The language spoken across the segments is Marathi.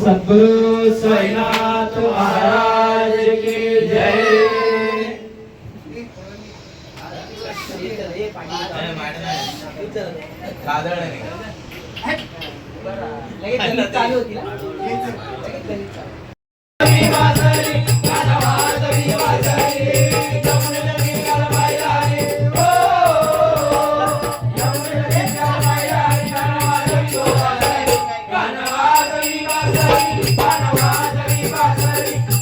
सतगुरु साईनाथ तो महाराज की जय। हाँ। चालू होती ना।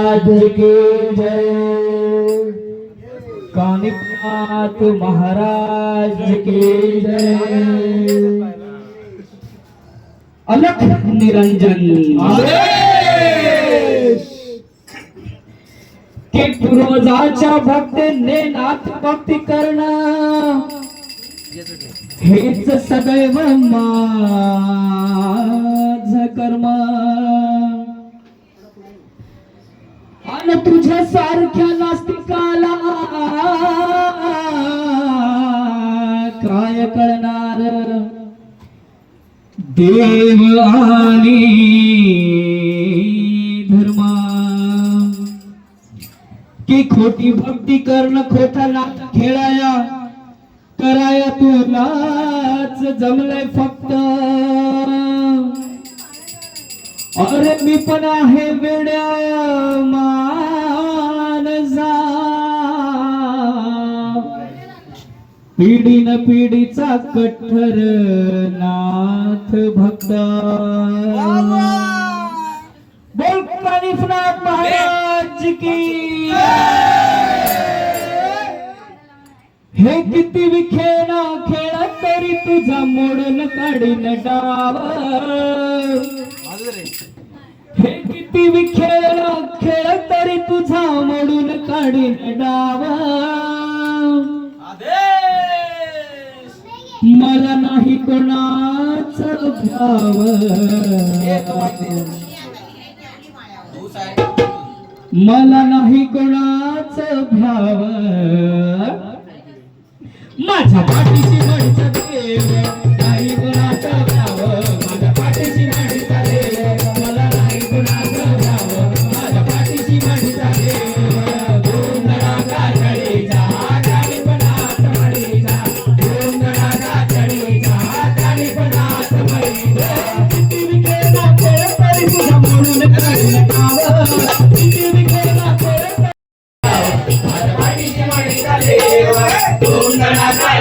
महाराज की जय। कानिपनाथ महाराज की जय। अलख निरंजन। की भक्त ने नाथ भक्ती करणं। हेच सदैव माझ कर्मा। अन तुझ्या सारख्या नास्तिकाला काय करणार? देव आणि धर्मा. की खोटी भक्ती करण खोटा नाट खेळाया कराया तुलाच जमलंय फक्त. अरे मी पण आहे वेड्या पिढी न पिढीचा कठ्ठर नाथ भक्त. बोल कानिफनाथ महाराज की. हे किती विखेना खेळ तरी तुझा मोडून काढीन डाव. हे किती विखेळ खेळ तरी तुझा मोडून काढीन डाव. नाही कोणाच मला नाही कोणाच भ्याव माझ्या पाठीशी म्हणचा देव.